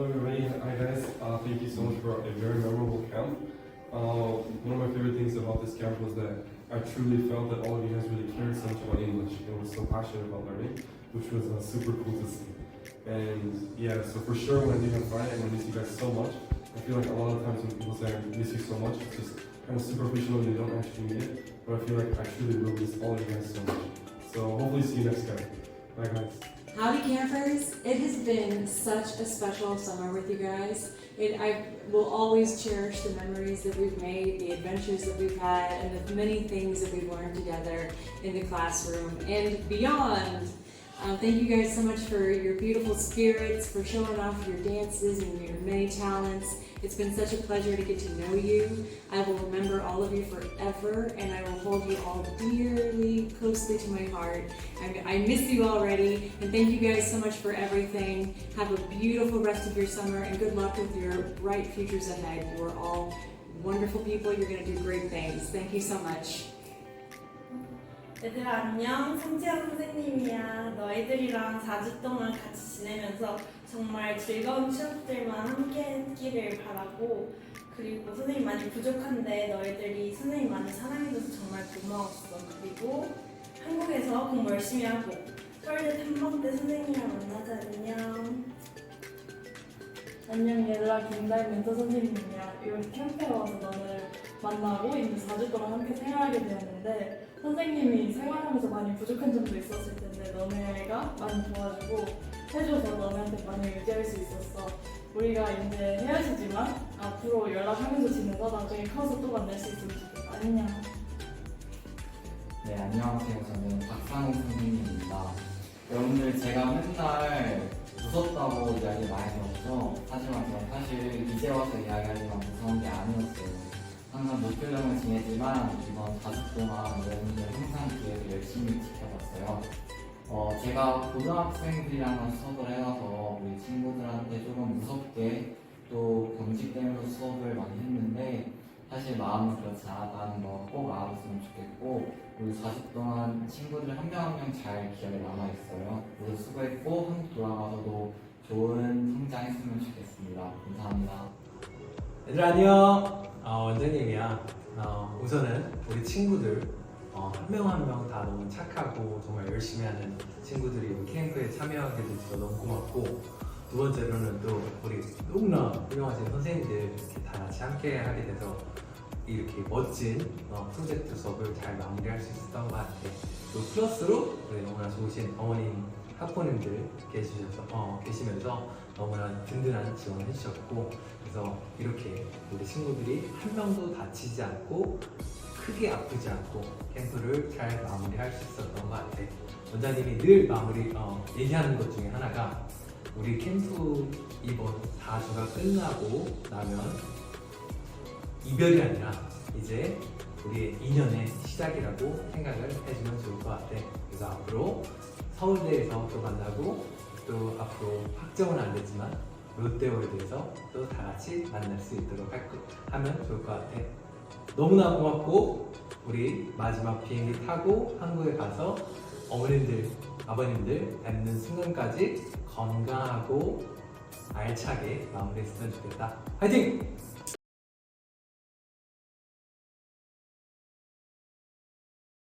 Hello everybody, hi guys. Uh, thank you so much for a very memorable camp. Uh, one of my favorite things about this camp was that I truly felt that all of you guys really cared so much about English and were so passionate about learning, which was uh, super cool to see. And yeah, so for sure when I do have Friday, I'm gonna miss you guys so much. I feel like a lot of times when people say I miss you so much, it's just kind of superficial and they don't actually mean it. But I feel like I truly will miss all of you guys so much. So hopefully see you next time. Bye guys. Howdy campers! It has been such a special summer with you guys. It, I will always cherish the memories that we've made, the adventures that we've had, and the many things that we've learned together in the classroom and beyond. Um, thank you guys so much for your beautiful spirits, for showing off your dances and your many talents. It's been such a pleasure to get to know you. I will remember all of you forever, and I will hold you all dearly, closely to my heart. I, miss you already, and thank you guys so much for everything. Have a beautiful rest of your summer, and good luck with your bright futures ahead. You are all wonderful people. You're going to do great things. Thank you so much. 얘들아 안녕 성지아 선생님이야. 너희들이랑 4주 동안 같이 지내면서 정말 즐거운 추억들만 함께 했기를 바라고 그리고 선생님 많이 부족한데 너희들이 선생님 많이 사랑해줘서 정말 고마웠어. 그리고 한국에서 공부 열심히 하고 서울대 탐방 때 선생님이랑 만나자. 안녕. 안녕 얘들아 김다희 멘토 선생님이야. 이번 캠프에 와서 너를 만나고 이제 4주 동안 함께 생활하게 되었는데 선생님이 생활하면서 많이 부족한 점도 있었을 텐데 너네가 많이 도와주고 해줘서 너네한테 많이 의지할 수 있었어 우리가 이제 헤어지지만 앞으로 연락하면서 지내서 나중에 커서 또 만날 수 있으면 좋겠다 안녕 네, 안녕하세요. 저는 박상욱 선생님입니다. 여러분들 제가 맨날 무섭다고 이야기 많이 들었죠? 하지만 저는 사실 이제 와서 이야기하지만 항상 목표형을 지내지만 이번 4주 동안 여러분들 항상 기회를 열심히 지켜봤어요. 어, 제가 고등학생들이랑만 수업을 해놔서 우리 친구들한테 조금 무섭게 또 경직 때문에 수업을 많이 했는데 사실 마음은 그렇지 않았다는 거 꼭 알았으면 좋겠고 우리 4주 동안 친구들 한 명 한 명 잘 기억에 남아있어요. 모두 수고했고 한국 돌아가서도 좋은 성장했으면 좋겠습니다. 감사합니다. 얘들아 안녕 어, 원장님이야. 어, 우선은 우리 친구들 어, 한명 한 명 다 너무 착하고 정말 열심히 하는 친구들이 우리 캠프에 참여하게 돼서 너무 고맙고 두 번째로는 또 우리 너무나 훌륭하신 선생님들 이렇게 다 같이 함께 하게 돼서 이렇게 멋진 어, 프로젝트 수업을 잘 마무리할 수 있었던 것 같아. 또 플러스로 우리 너무나 좋으신 어머님 학부모님들 계시셔서 어, 계시면서 너무나 든든한 지원을 해주셨고 그래서 이렇게 우리 친구들이 한 명도 다치지 않고 크게 아프지 않고 캠프를 잘 마무리할 수 있었던 것 같아. 원장님이 늘 마무리 어, 얘기하는 것 중에 하나가 우리 캠프 이번 4주가 끝나고 나면 이별이 아니라 이제 우리의 인연의 시작이라고 생각을 해주면 좋을 것 같아. 그래서 앞으로 서울대에서 또 만나고 또 앞으로 확정은 안 됐지만 롯데월드에서 또 다 같이 만날 수 있도록 할 거, 하면 좋을 것 같아. 너무나 고맙고 우리 마지막 비행기 타고 한국에 가서 어머님들, 아버님들 뵙는 순간까지 건강하고 알차게 마무리했으면 좋겠다. 화이팅!